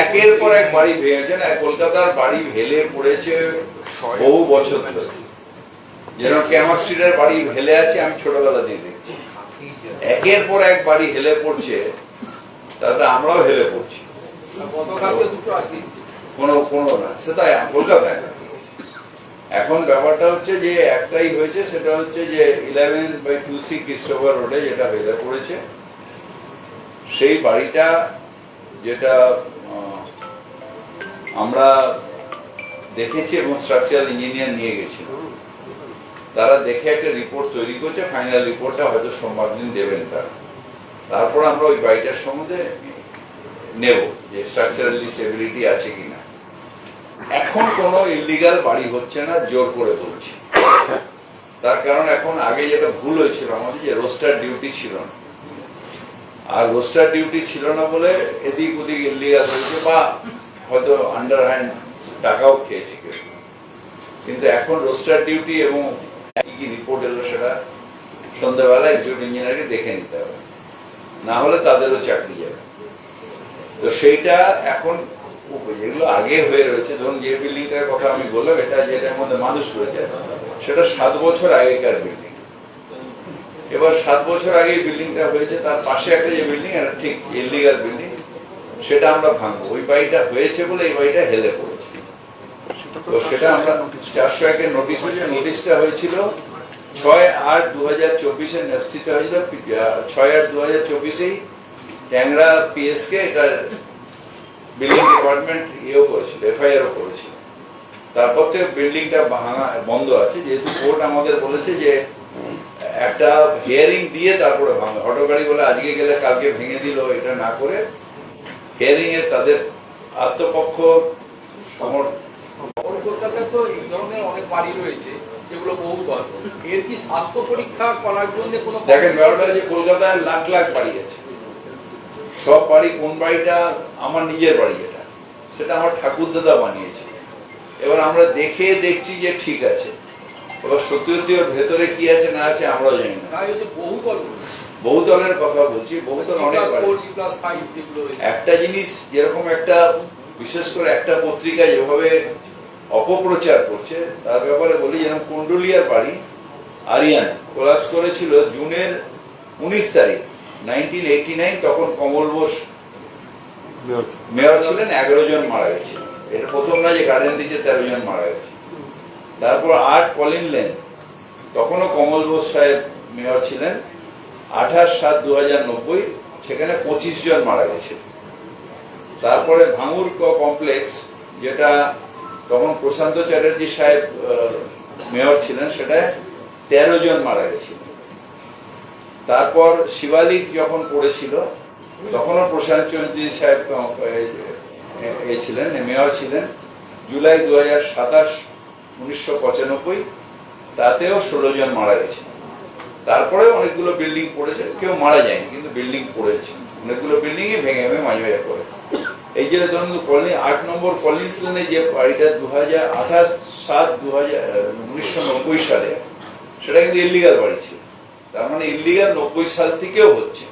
একের পর এক বাড়ি ভেঙেছে না কলকাতার বাড়ি ভেলে পড়েছে বহু বছর ধরে। যেরকম ক্যামার স্ট্রিটের বাড়ি হেলে আছে আমি ছোটবেলা দিয়ে দেখছি। একের পর এক বাড়ি হেলে পড়ছে তাতে আমরাও হেলে পড়ছি। কোনো কোনো না সেটা কলকাতায় না। এখন ব্যাপারটা হচ্ছে যে একটাই হয়েছে সেটা হচ্ছে যে eleven by two C Christopher রোডে যেটা হেলে পড়েছে সেই বাড়িটা যেটা আমরা দেখেছি এবং স্ট্রাকচারাল ইঞ্জিনিয়ার নিয়ে গেছিল তারা দেখে একটা রিপোর্ট তৈরি করছে ফাইনাল রিপোর্টটা হয়তো সোমবার দিন দেবেন তারা। তারপর আমরা ওই বাড়িটার সম্বন্ধে নেব যে স্ট্রাকচারালি স্টেবিলিটি আছে কিনা। এখন কোনো ইলিগাল বাড়ি হচ্ছে না, জোর করে তুলছি। তার কারণ এখন আগে যেটা ভুল হয়েছিল আমাদের, যে রোস্টার ডিউটি ছিল না। আর রোস্টার ডিউটি ছিল না বলে এদিক ওদিক ইলিগাল হয়েছে বা হয়তো আন্ডার হ্যান্ড টাকাও খেয়েছে কেউ। কিন্তু এখন রোস্টার ডিউটি এবং কি কি রিপোর্ট এলো সেটা সন্ধ্যাবেলা এক্সিকিউটিভ ইঞ্জিনিয়ারকে দেখে নিতে হবে। না হলে তাদেরও চাকরি যাবে। তো সেইটা এখন যেগুলো আগে হয়ে রয়েছে। ধরুন যে বিল্ডিংটার কথা আমি বললাম, এটা যেটার মধ্যে মানুষ রয়েছে, সেটা সাত বছর আগেকার বিল্ডিং এবার সাত বছর আগে বিল্ডিংটা হয়েছে, তার পাশে একটা যে বিল্ডিং এটা ঠিক ইলিগাল বিল্ডিং সেটা আমরা ভাঙবো। ওই বাড়িটা হয়েছে বলে এই বাড়িটা হেলে পড়েছে। তো সেটা আমরা চারশো একের নোটিশ হয়েছে। নোটিশটা হয়েছিল ছয় আট দু হাজার চব্বিশে নিশ্চিত হয়েছিল ছয় আট দু হাজার চব্বিশেই ট্যাংরা পিএসকে এটা বিল্ডিং ডিপার্টমেন্ট ইয়েও করেছিল এফআইআরও করেছিল। তারপর থেকে বিল্ডিংটা ভাঙা বন্ধ আছে। যেহেতু কোর্ট আমাদের বলেছে যে একটা হিয়ারিং দিয়ে তারপরে ভাঙবে। অটো গাড়ি বলে আজকে গেলে কালকে ভেঙে দিল এটা না করে হিয়ারিং এ তাদের আত্মপক্ষ কলকাতায় তো এই ধরনের অনেক বাড়ি রয়েছে যেগুলো বহুতল এর কি স্বাস্থ্য পরীক্ষা করার জন্য কোনো দেখেন ব্যাপারটা যে কলকাতায় লাখ লাখ বাড়ি আছে। সব বাড়ি কোন বাড়িটা? আমার নিজের বাড়ি এটা সেটা আমার ঠাকুর দাদা বানিয়েছে। এবার আমরা দেখে দেখছি যে ঠিক আছে। এবার সত্যি সত্যি ওর ভেতরে কি আছে না আছে আমরাও জানি না। বহুতল বহুতলের কথা বলছি বহুতল অনেক। একটা জিনিস যেরকম একটা বিশেষ করে একটা পত্রিকা যেভাবে অপপ্রচার করছে তার ব্যাপারে বলি যেরকম কুন্ডুলিয়ার বাড়ি আরিয়ান কোলাপস করেছিল জুনের উনিশ তারিখ নাইনটিন এইটি নাইন তখন কমল বোস মেয়র ছিলেন এগারো জন মারা গেছে। এটা প্রথম না যে গার্ডেন দিচ্ছে তেরো জন মারা গেছে। তারপর আট কলিন লেন তখনও কমল বোস সাহেব মেয়র ছিলেন। আঠাশ সাত দু সেখানে পঁচিশ জন মারা গেছে। তারপরে ভাঙুর কমপ্লেক্স, যেটা তখন প্রশান্ত চ্যাটার্জি সাহেব মেয়র ছিলেন সেটা তেরো জন মারা গেছিল তারপর শিবালিক যখন পড়েছিল, তখনও প্রশান্ত চ্যাটার্জি সাহেব এ ছিলেন মেয়র ছিলেন। জুলাই দু হাজার সাতাশ, উনিশশো পঁচানব্বই, তাতেও ষোলো জন মারা গেছে। তারপরে অনেকগুলো বিল্ডিং পড়েছে, কেউ মারা যায়নি, কিন্তু বিল্ডিং পড়েছে। অনেকগুলো বিল্ডিংই ভেঙে ভেঙে মাঝে মাঝে পড়ে। এই যে ধরুন কলোনি আট নম্বর কলিন্স লেনে যে বাড়িটা দু হাজার আঠাশ সাত দু হাজার উনিশশো নব্বই সালে, সেটা কিন্তু ইলিগাল বাড়ি ছিল। তার মানে ইলিগাল নব্বই সাল থেকেও হচ্ছে।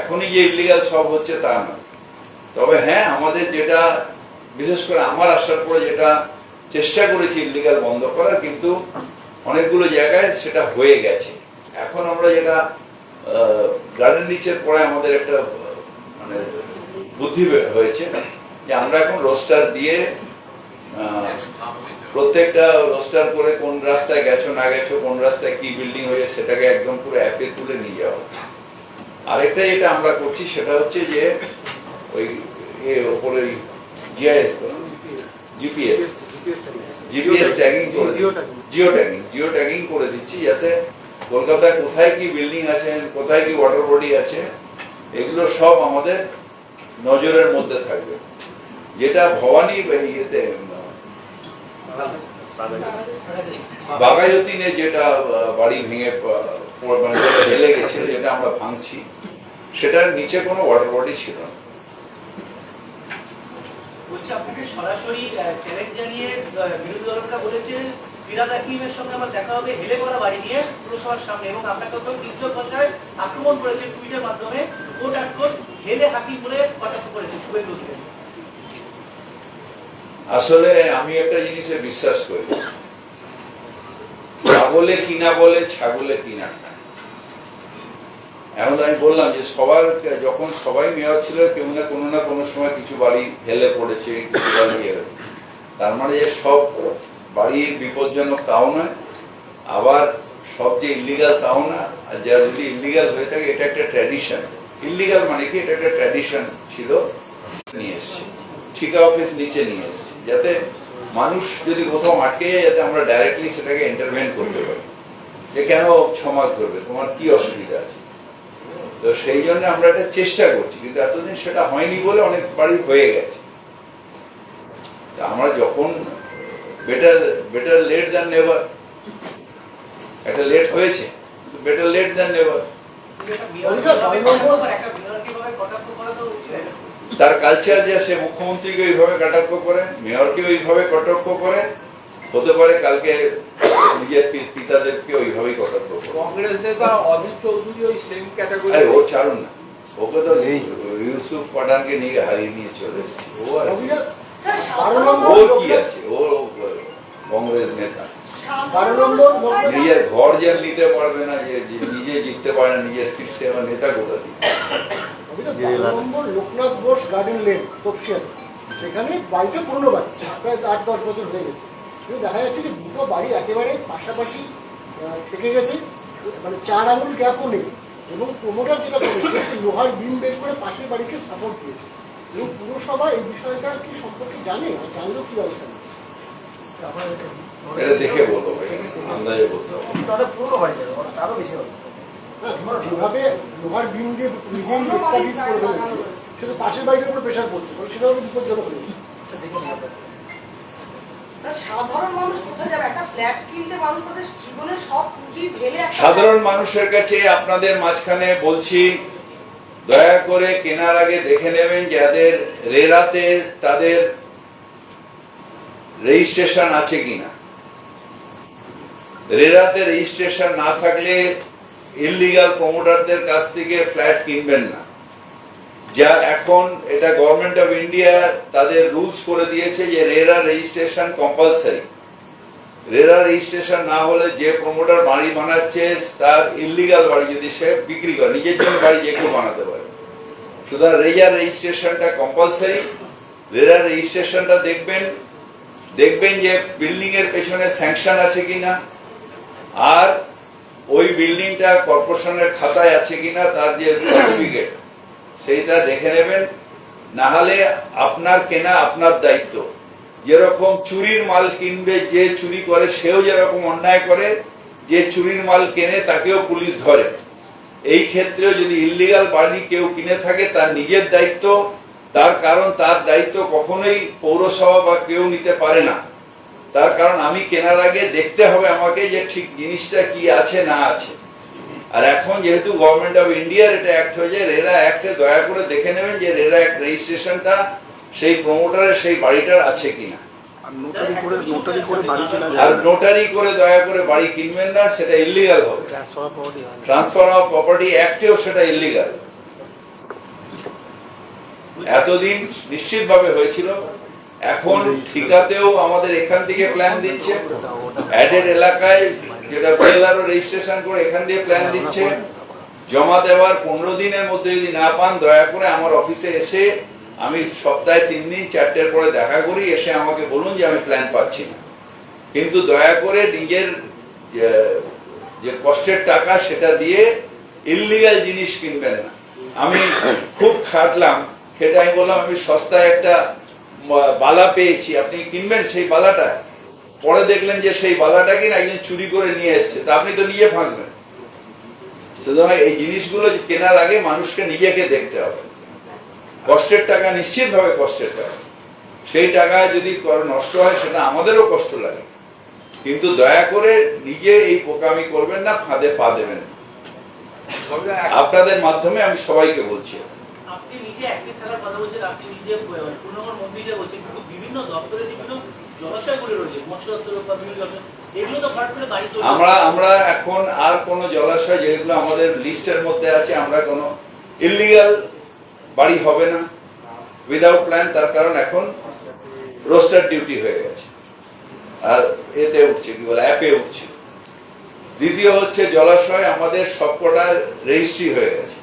এখনই যে ইলিগাল সব হচ্ছে তা না তবে হ্যাঁ আমাদের যেটা, বিশেষ করে আমার আসার পরে যেটা চেষ্টা করেছি ইলিগাল বন্ধ করার, কিন্তু অনেকগুলো জায়গায় সেটা হয়ে গেছে। এখন আমরা যেটা গার্ডেন নিচের পরে আমাদের একটা মানে বুদ্ধি হয়েছে যে আমরা এখন রোস্টার দিয়ে প্রত্যেকটা রোস্টার করে কোন রাস্তায় গেছো না গেছো কোন রাস্তায় কি বিল্ডিং হয়েছে সেটাকে একদম পুরো অ্যাপে তুলে নিয়ে যাওয়া আরেকটা যেটা আমরা করছি সেটা হচ্ছে যে ওই ওপরে জিআইএস জিপিএস জিপিএস ট্যাগিং করে জিও ট্যাগিং জিও ট্যাগিং করে দিচ্ছি যাতে কলকাতায় কোথায় কি বিল্ডিং আছে, কোথায় কি ওয়াটার বডি আছে, এগুলো সব আমাদের নজরের মধ্যে থাকবে। যেটা ভবানী ইয়েতে বাগায়তিনে যেটা বাড়ি ভেঙে প- মানে গেছিল যেটা আমরা ভাঙছি, সেটার নিচে কোনো ওয়াটার বডি ছিল না। সরাসরি চ্যালেঞ্জ জানিয়ে বিরোধী দলটা বলেছে আসলে আমি একটা জিনিসে বিশ্বাস করি। ছাগলে কিনা বলে, ছাগলে কিনা। এখন আমি বললাম যে সবার, যখন সবাই মেয়র ছিল, কেউ না কোনো না কোনো সময় কিছু বাড়ি হেলে পড়েছে, কিছু বাড়ি তার মানে যে সব বাড়ির বিপজ্জনক তাও নয়, আবার সব যে ইলিগাল তাও না, আর যা যদি ইলিগাল হয়ে থাকে, এটা একটা ট্র্যাডিশন ইলিগাল মানে কি? এটা একটা ট্র্যাডিশন ছিল, নিয়ে এসছে। ঠিকা অফিস নিচে নিয়ে এসছে, যাতে মানুষ যদি কোথাও আটকে যায়, যাতে আমরা ডাইরেক্টলি সেটাকে ইন্টারভেন করতে পারি। যে কেন ছ মাস ধরবে? তোমার কি অসুবিধা আছে? তো সেই জন্য আমরা একটা চেষ্টা করছি, কিন্তু এতদিন সেটা হয়নি বলে অনেক বাড়ি হয়ে গেছে। আমরা যখন better better late than never একটা লেট হয়েছে বেটার লেট দ্যান নেভার তার কালচার যে সে মুখ্যমন্ত্রীকে ওইভাবে কটাক্ষ করে মেয়রকে ওইভাবে কটাক্ষ করে হতে পারে কালকে নিজের পি- পিতাদেরকে ওইভাবেই কটাক্ষ করে। কংগ্রেস নেতা অধীর চৌধুরী ওই সেম ক্যাটাগরি আরে ও ছাড়ুন না। ওকে তো ইউসুফ পাঠানকে নিয়ে হারিয়ে নিয়ে চলে এসেছে। ও আর ওর কি আছে? ও কংগ্রেস নেতা। নিজের ঘর যে নিতে পারবে না যে নিজে জিততে পারে না নিজের শীর্ষে আমার নেতা কোথা দিয়ে? লোকনাথ বোস গার্ডেন লেন তপসিয়াতে সেখানে বাড়িটা পুরনো বাড়ি প্রায় আট দশ বছর হয়ে গেছে। কিন্তু দেখা যাচ্ছে যে দুটো বাড়ি একেবারে পাশাপাশি থেকে গেছে। মানে চার আঙুল গ্যাপও নেই। এবং প্রমোটার যেটা করেছে সে লোহার বিম বের করে পাশের বাড়িকে সাপোর্ট দিয়েছে। এবং পুরসভা এই বিষয়টা কি সম্পর্কে জানে? জানলেও কি ব্যবস্থা? এটা দেখে বলব ভাই আন্দাজে বলতে হবে। হ্যাঁ, যেভাবে লোহার বিম দিয়ে নিজেই এক্সপার্টিস করে ফেলেছে সেটা পাশের বাড়ির উপরে প্রেশার পড়ছে সেটা হলো বিপজ্জনক হয়ে সাধারণ মানুষ কোথায় যাবে? একটা ফ্ল্যাট কিনতে মানুষ তাদের জীবনের সব পুঁজি ঢেলে সাধারণ মানুষের কাছে আপনাদের মাঝখানে বলছি দয়া করে কেনার আগে দেখে নেবেন যাদের রেরাতে তাদের রেজিস্ট্রেশন আছে কিনা? রেরাতে রেজিস্ট্রেশন না থাকলে ইললিগাল প্রমোটারদের কাছ থেকে ফ্ল্যাট কিনবেন না। যা এখন এটা গভর্নমেন্ট অফ ইন্ডিয়া তাদের রুলস করে দিয়েছে যে RERA registration compulsory RERA registration না হলে যে প্রমোটার বাড়ি বানাচ্ছে, তার ইললিগাল বাড়ি যদি সে বিক্রি করে, নিজের জন্য বাড়ি যে কেউ বানাতে পারে। সুতরাং রেজা রেজিস্ট্রেশনটা কম্পালসারি রেরা রেজিস্ট্রেশনটা দেখবেন দেখবেন যে বিল্ডিং এর পেছনে স্যাংশন আছে কিনা, আর ওই বিল্ডিংটা কর্পোরেশনের খাতায় আছে কিনা, তার যে সার্টিফিকেট সেইটা দেখে নেবেন। না হলে আপনার কেনা আপনার দায়িত্ব। যেরকম চুরির মাল কিনবে, যে চুরি করে, সেও যেরকম অন্যায় করে, যে চুরির মাল কেনে, তাকেও পুলিশ ধরে। এই ক্ষেত্রেও যদি ইল্লিগাল বাড়ি কেউ কিনে থাকে, তার নিজের দায়িত্ব। তার কারণ তার দায়িত্ব কখনোই পৌরসভা বা কেউ নিতে পারে না। তার কারণ আমি কেনার আগে দেখতে হবে আমাকে যে ঠিক জিনিসটা কি আছে না আছে। আর এখন যেহেতু গভর্নমেন্ট অফ ইন্ডিয়ার এটা অ্যাক্ট হয়েছে রেরা অ্যাক্টে দয়া করে দেখে নেবেন যে রেরা অ্যাক্ট রেজিস্ট্রেশনটা সেই প্রমোটারের সেই বাড়িটার আছে কিনা। আর নোটারি করে দয়া করে বাড়ি কিনবেন না সেটা ইলিগাল হবে। ট্রান্সফার অফ প্রপার্টি অ্যাক্টেও সেটা ইলিগাল এতদিন নিশ্চিতভাবে হয়েছিল, এখন ঠিকাতেও আমাদের এখান থেকে প্ল্যান দিচ্ছে। এখান দিয়ে প্ল্যান দিচ্ছে। জমা দেওয়ার পনেরো দিনের মধ্যে যদি না পান, দয়া করে আমার অফিসে এসে আমি সপ্তাহে তিন দিন, চারটের পরে দেখা করি, এসে আমাকে বলুন যে আমি প্ল্যান পাচ্ছি না। কিন্তু দয়া করে নিজের, যে- কষ্টের টাকা সেটা দিয়ে ইললিগাল জিনিস কিনবেন না। আমি খুব খাটলাম। সেটা আমি বললাম আমি সস্তায় একটা বালা পেয়েছি। আপনি কিনবেন সেই বালাটা। পরে দেখলেন যে সেই বালাটা কিনা একজন চুরি করে নিয়ে এসছে। তা আপনি তো নিজে ফাঁসবেন। সুতরাং এই জিনিসগুলো কেনার আগে মানুষকে নিজেকে দেখতে হবে। কষ্টের টাকা নিশ্চিতভাবে কষ্টের টাকা। সেই টাকা যদি নষ্ট হয় সেটা আমাদেরও কষ্ট লাগে। কিন্তু দয়া করে নিজে এই পোকামি করবেন না ফাঁদে পা দেবেন আপনাদের মাধ্যমে আমি সবাইকে বলছি। আপনি নিজে অ্যাক্টিভ থাকার কথা বলছেন আপনি নিজে পূর্ণগর মন্ত্রী যে বলছেন কিন্তু বিভিন্ন দপ্তরে বিভিন্ন জলাশয়গুলি রয়েছে মৎস্য দপ্তর বা বিভিন্ন জলাশয় এগুলো তো হঠাৎ করে বাড়ি আমরা আমরা এখন আর কোনো জলাশয় যেগুলো আমাদের লিস্টের মধ্যে আছে আমরা কোনো ইলিগাল বাড়ি হবে না উইদাউট প্ল্যান তার কারণ এখন রোস্টার ডিউটি হয়ে গেছে। আর এতে উঠছে কি বলে অ্যাপে উঠছে। দ্বিতীয় হচ্ছে জলাশয় আমাদের সবকটার রেজিস্ট্রি হয়ে গেছে।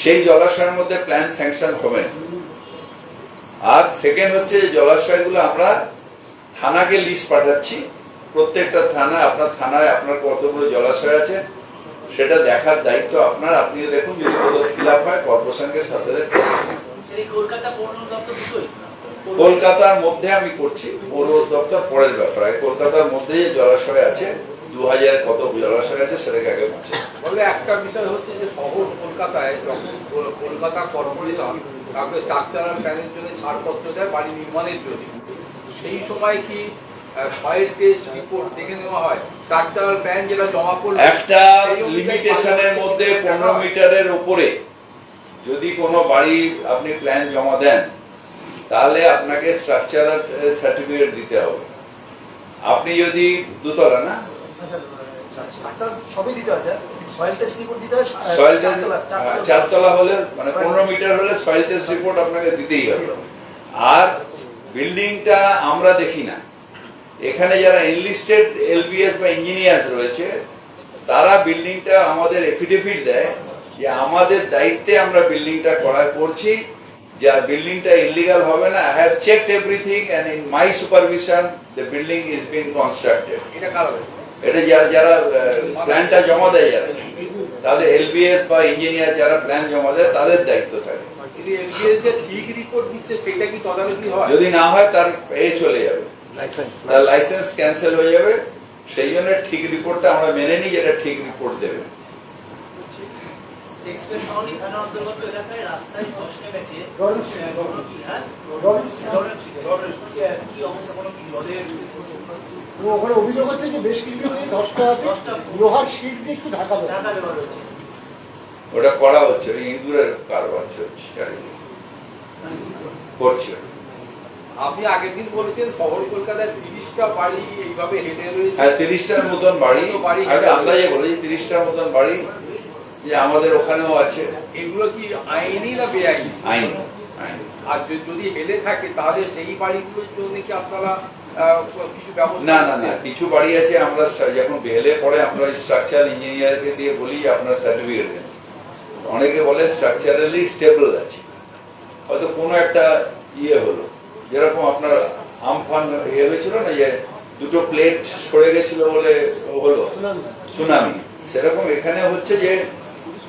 সেই জলাশয়ের মধ্যে প্ল্যান স্যাংশন হবে। আর সেকেন্ড হচ্ছে জলাশয়গুলো আমরা থানাকে লিস্ট পাঠাচ্ছি। প্রত্যেকটা থানা আপনার থানায় আপনার কতগুলো জলাশয় আছে সেটা দেখার দায়িত্ব আপনার। আপনিও দেখুন যদি কোনো ফিল আপ হয় কর্পোরেশনকে সাথে কলকাতার মধ্যে আমি করছি পৌর দপ্তর পরের ব্যাপার। কলকাতার মধ্যে যে জলাশয় আছে দু হাজার কত জলাশয় আছে সেটাকে আগে বাঁচে বলে একটা বিষয় হচ্ছে যে শহর কলকাতায় যখন কলকাতা কর্পোরেশন কাউকে স্ট্রাকচারাল প্ল্যানের জন্য ছাড়পত্র দেয় বাড়ি নির্মাণের জন্য। সেই সময় কি সয়েল টেস্ট রিপোর্ট দেখে নেওয়া হয়? স্ট্রাকচারাল প্ল্যান যেটা জমা করলে একটা লিমিটেশনের মধ্যে পনেরো মিটারের উপরে যদি কোনো বাড়ি আপনি প্ল্যান জমা দেন তাহলে আপনাকে স্ট্রাকচারাল সার্টিফিকেট দিতে হবে। আপনি যদি দুতলা না হয় স্যার। সয়েল টেস্ট রিপোর্ট দিতে সয়েল টেস্ট চারতলা, চারতলা। চারতলা হলে মানে পনেরো মিটার হলে সয়েল টেস্ট রিপোর্ট আপনাকে দিতেই হবে। আর বিল্ডিংটা আমরা দেখি না। এখানে যারা এনলিস্টেড এলবিএস বা ইঞ্জিনিয়ার্স রয়েছে তারা বিল্ডিংটা আমাদের এফিডেভিট দেয় যে আমাদের দায়িত্বে আমরা বিল্ডিংটা করা করছি যা বিল্ডিংটা ইলিগাল হবে না। I have checked everything and in my supervision the building is been constructed এটা কারণে এটা যারা যারা প্ল্যানটা জমা দেয় যারা তাদের এলবিএস বা ইঞ্জিনিয়ার যারা প্ল্যান জমা দেয় তাদের দায়িত্ব থাকে। কিন্তু এলবিএস যে ঠিক রিপোর্ট দিচ্ছে সেটা কি তদারকি হয়? যদি না হয় তার এ চলে যাবে। লাইসেন্স তার লাইসেন্স ক্যান্সেল হয়ে যাবে। সেই জন্য ঠিক রিপোর্টটা আমরা মেনে নিই যেটা ঠিক রিপোর্ট দেবে। শেক্সপিয়ার সহনী থানার অন্তর্গত এলাকায় রাস্তায় ধস নেমেছে লরেন্স স্ট্রিট। কোনো কি হ্যাঁ লরেন্স স্ট্রিটে। লরেন্স স্ট্রিটে কি অবস্থা কোনো কি? জলের ওখানে অভিযোগ হচ্ছে যে বেশ কিছু দশটা আছে। দশটা। লোহার শিট দিয়ে শুধু ঢাকা ঢাকা দেওয়া রয়েছে ওটা করা হচ্ছে ইঁদুরের কারবার চলছে চারিদিকে। করছে। আপনি আগের দিন বলেছেন শহর কলকাতায় তিরিশটা বাড়ি এইভাবে হেঁটে রয়েছে। হ্যাঁ তিরিশটার মতন বাড়ি। একটা আন্দাজে বলেছি তিরিশটার মতন বাড়ি যে আমাদের ওখানেও আছে। এগুলো কি আইনি না বেআইনি? আইন। আইন আর যদি- হেলে থাকে তাহলে সেই বাড়িগুলোর জন্য কি আপনারা কিছু না না না কিছু বাড়ি আছে আমরা যখন বেলে পড়ে আমরা স্ট্রাকচার ইঞ্জিনিয়ারকে দিয়ে বলি আপনার সার্টিফিকেট দেন। অনেকে বলে স্ট্রাকচারালি স্টেবল আছে। হয়তো কোনো একটা ইয়ে হলো। যেরকম আপনার আমফান ইয়ে হয়েছিল না যে দুটো প্লেট সরে গেছিল বলে হলো? সুনামি। সেরকম এখানে হচ্ছে যে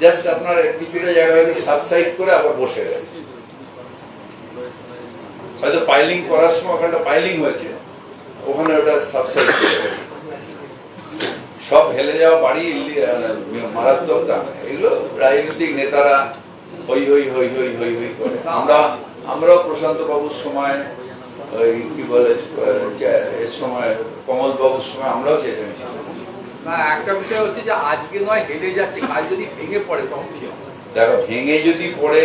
জাস্ট আপনার কিছুটা জায়গায় সাবসাইড করে আবার বসে গেছে। হয়তো পাইলিং করার সময় ওখানটা পাইলিং হয়েছে। ওখানে ওটা সাবসাইড করে সব হেলে যাওয়া বাড়ি আহ, মারাত্মক দাম। এগুলো রাজনৈতিক নেতারা হই হই হই হই হই হই করে। আমরা আমরাও প্রশান্ত বাবুর সময় ওই কি বলে এর সময় কমল বাবুর সময় আমরাও চেয়েছি না একটা বিষয় হচ্ছে যে আজকে নয় হেলে যাচ্ছে কাল যদি ভেঙে পড়ে তখন কি হবে? দেখো ভেঙে যদি পড়ে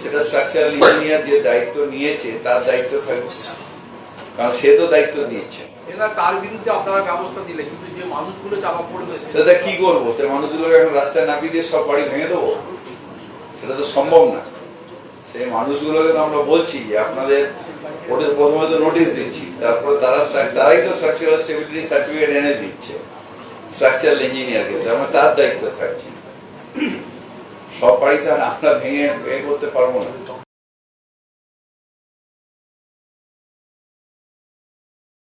সেটা স্ট্রাকচারাল ইঞ্জিনিয়ার যে দায়িত্ব নিয়েছে তার দায়িত্ব থাকবে কারণ সে তো দায়িত্ব নিয়েছে। তার বিরুদ্ধে আপনারা ব্যবস্থা দিলে কিন্তু যে মানুষগুলো চাপা পড়বে সে- দাদা কি করব? তো মানুষগুলোকে এখন রাস্তায় নামিয়ে দিয়ে সব বাড়ি ভেঙে দেবো? সেটা তো সম্ভব না। সেই মানুষগুলোকে তো আমরা বলছি যে আপনাদের ওদের প্রথমে তো নোটিশ দিচ্ছি তারপর তারা তারাই তো স্ট্রাকচারাল স্টেবিলিটি সার্টিফিকেট এনে দিচ্ছে। স্ট্রাকচারাল ইঞ্জিনিয়ার কিন্তু আমরা তার দায়িত্ব থাকছি। সব বাড়িতে আমরা ভেঙে এ করতে পারব না।